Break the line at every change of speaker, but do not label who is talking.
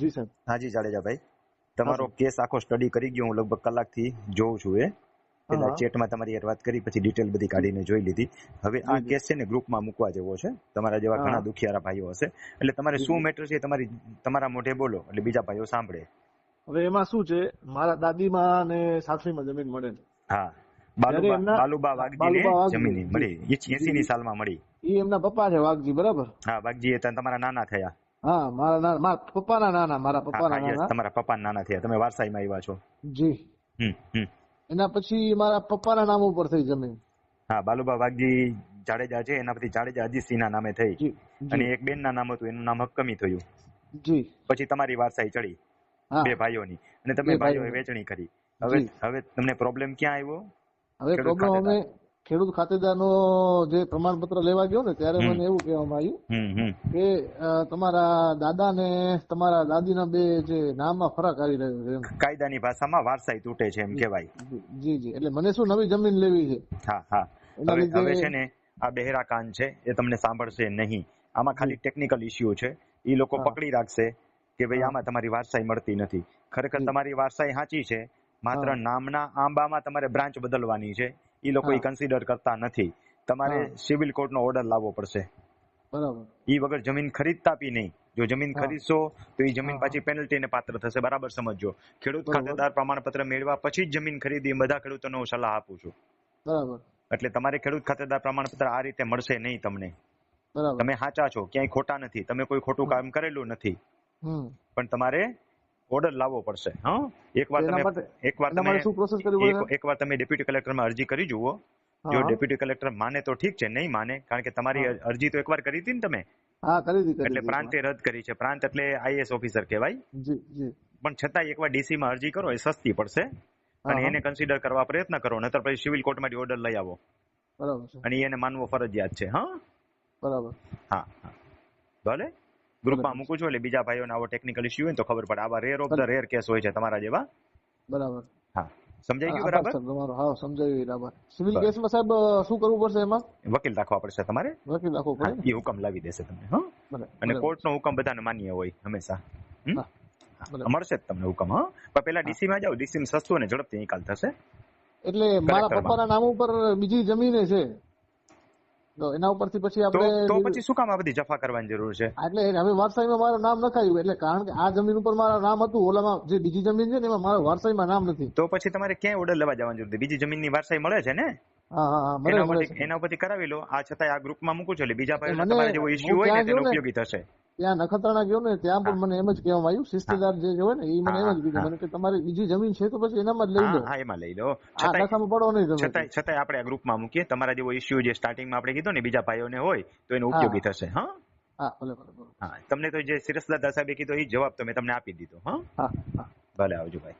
જી સાહેબ.
હાજી જાડેજાભાઈ તમારો કેસ આખો સ્ટડી કરી ગયો હું લગભગ કલાકથી જોઉં છું એ. પેલા ચેટમાં તમારી વાત કરી પછી ડિટેલ બધી કાઢીને જોઈ લીધી. હવે આ. કેસ છે ને ગ્રુપમાં મૂકવા જેવો છે. તમારા જેવા ઘણા દુખિયારા ભાઈઓ હશે. એટલે તમારે શું મેટર છે તમારી તમારા મોઢે બોલો એટલે બીજા ભાઈઓ સાંભળે.
હવે એમાં શું છે મારા દાદીમાં અને સાસરીમાં જમીન મળે
હા. બાલુબા બાલુબા વાઘજીને
વાઘજી.
જમીન મળી. એસી ની સાલમાં મળી.
એ એમના પપ્પા છે વાઘજી બરાબર?
હા વાઘજી એ તમારા નાના થયા.
હા મારા નાના મારા પપ્પાના નાના મારા પપ્પાના નાના.
તમારા પપ્પા નાના થયા. તમે વારસાઈમાં આવ્યા છો.
જી.
હમ
એના પછી મારા પપ્પાના નામ ઉપર થઈ જમીન.
હા બાલુબા વાઘજી જાડેજા છે એના પછી જાડેજા અજીતસિંહના નામે થઈ. અને એક બેન ના નામ હતું એનું નામ હક્કમી થયું.
જી.
પછી તમારી વારસાઈ ચડી બે ભાઈઓની. અને તમે ભાઈઓએ વેચણી કરી. હવે હવે તમને પ્રોબ્લેમ ક્યાં આવ્યો?
હવે પ્રોબ્લેમ અમે. ખેડૂત ખાતેદારનો જે પ્રમાણપત્ર લેવા ગયો ને ત્યારે મને એવું કહેવામાં આવ્યું કે તમારા દાદા ને તમારા દાદીના બે જે નામમાં ફરક આવી રહ્યો છે
કાયદાની ભાષામાં વારસાઈ તૂટે છે એમ કહેવાય.
જી જી એટલે મને શું નવી જમીન લેવી છે?
હા હા. હવે છે ને આ બહેરા કાન છે એ તમને સાંભળશે નહીં. આમાં ખાલી ટેકનિકલ ઇસ્યુ છે. એ લોકો પકડી રાખશે કે ભાઈ આમાં તમારી વારસાઈ મળતી નથી. ખરેખર તમારી વારસાઈ સાચી છે માત્ર. નામના આંબામાં તમારે બ્રાન્ચ બદલવાની છે. એ લોકો
એ
કન્સિડર કરતા નથી. તમારે સિવિલ કોર્ટનો ઓર્ડર લાવવો પડશે.
બરાબર.
એ વગર જમીન ખરીદતા બી નહીં. જો જમીન ખરીદશો તો એ જમીન પાછી પેનલ્ટીને પાત્ર થશે. બરાબર સમજજો. ખેડૂત. ખાતેદાર પ્રમાણપત્ર મેળવા પછી જ જમીન ખરીદી બધા ખેડૂતોને હું સલાહ આપું છું.
બરાબર.
એટલે તમારે ખેડૂત ખાતેદાર પ્રમાણપત્ર આ રીતે મળશે નહીં તમને. તમે સાચા છો. ક્યાંય ખોટા નથી. તમે કોઈ ખોટું કામ કરેલું નથી. પણ તમારે ઓર્ડર લાવવો પડશે હા? એકવાર તમે એકવાર તમે
શું પ્રોસેસ કરવી
એકવાર તમે ડેપ્યુટી કલેક્ટરમાં અરજી કરી જુઓ. જો ડેપ્યુટી કલેક્ટર માને તો ઠીક છે નહીં માને કારણ કે તમારી અરજી તો એકવાર કરી હતી ને તમે?
હા કરી હતી
એટલે પ્રાંતે રદ કરી છે. પ્રાંત એટલે આઈએસ ઓફિસર કહેવાય.
જી જી.
પણ છતાંય એકવાર ડીસી માં અરજી કરો એ સસ્તી પડશે. અને એને કન્સિડર કરવા પ્રયત્ન કરો નતર પછી સિવિલ કોર્ટમાંથી ઓર્ડર લઈ આવો.
બરાબર છે.
અને એને માનવો ફરજિયાત છે હા?
બરાબર.
હા હા. ભલે. ગ્રુપમાં મૂકું છું એટલે બીજા ભાઈઓને આવો ટેકનિકલ ઇશ્યુ હોય તો ખબર પડે. આવા rare of the rare case હોય છે તમારા જેવા.
બરાબર.
હા. સમજાઈ ગયું બરાબર?
તમારો હા સમજાવી બરાબર. સિવિલ કેસમાં સાહેબ શું કરવું પડશે એમાં?
વકીલ રાખવા પડશે તમારે?
વકીલ રાખવો પડે
એ હુકમ લાવી દેશે તમને હા. અને. કોર્ટનો હુકમ બધાને માન્ય હોય હંમેશા. મળશે જ તમને હુકમ હા. પણ પેલા ડીસી માં જાઓ ડીસી માં સસ્તું અને ઝડપથી નિકાલ થશે.
એટલે મારા. પપ્પાના નામ ઉપર બીજી જમીન છે. તો એના ઉપરથી પછી આપણે
તો પછી શું કામ આ બધી જફા કરવાની જરૂર છે?
એટલે હવે વારસાઈમાં મારું નામ નખાયું એટલે કારણ કે આ જમીન ઉપર મારું નામ હતું ઓલામાં જે બીજી જમીન છે ને એમાં મારા વારસાઈમાં નામ નથી.
તો પછી તમારે ક્યાંય ઓર્ડર લેવા જવાની જરૂર નથી બીજી જમીનની વારસાઈ મળે છે ને? એના ઉપરથી કરાવી લો. આ છતાંય આ ગ્રુપમાં મૂકું છું એટલે બીજા
ભાઈ
તમારે જેવો ઇસ્યુ હોય ને તેનો ઉપયોગી થશે.
ત્યાં નખત્રાણા ગયો ને ત્યાં પણ મને એમ જ કહેવામાં આવ્યું શિસ્તદાર જે હોય ને એ મને એમ જ કીધું મને કે તમારી બીજી જમીન છે તો પછી એનામાં જ લઈ લો.
હા એમાં લઈ લો.
નખામાં પડો નહીં તમે.
છતાંય છતાંય આપણે આ ગ્રુપમાં મૂકીએ. તમારા જેવો ઇશ્યુ જે સ્ટાર્ટિંગમાં આપણે કીધો ને બીજા ભાઈઓને હોય તો એનો ઉપયોગી થશે હા?
હા ભલે ભલે
હા તમને તો જે સિરસદાદા સાહેબે કીધો એ જવાબ તો મેં તમને આપી દીધો
હા.
ભલે આવજો ભાઈ.